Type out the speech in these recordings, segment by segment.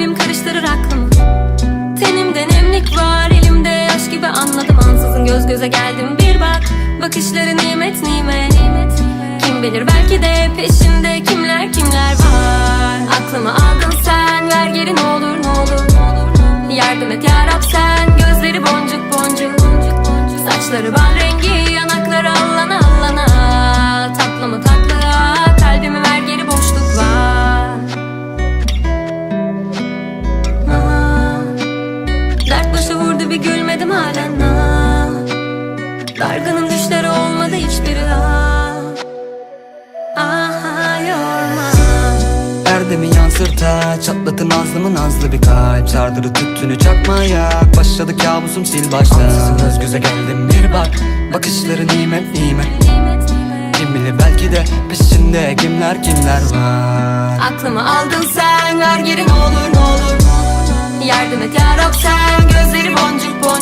Kalbim karıştırır aklımı. Tenimde nemlik var elimde yaş gibi anladım. Ansızın göz göze geldim bir bak. Bakışları nimet nimet Kim bilir belki de peşinde kimler kimler var. Aklımı aldın sen ver geri ne olur ne olur Yardım et yarab sen. Gözleri boncuk boncuk. Saçları bal Dargınım düşleri olmadı hiçbiri. Ah. Aha yorma. Erdemi yansırta Çatlatın nazlımı nazlı bir kalp. Sardırı tüttünü çakmaya Başladı kabusum sil baştan Ansızın göz göze geldim bir bak Bakışları nimet nimet. Kim bilir belki de peşinde kimler kimler var. Aklımı aldın sen ver geri ne olur ne olur. Yardım et yarab sen gözleri boncuk boncuk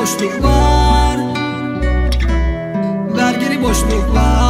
boşluk var Ver geri boşluk var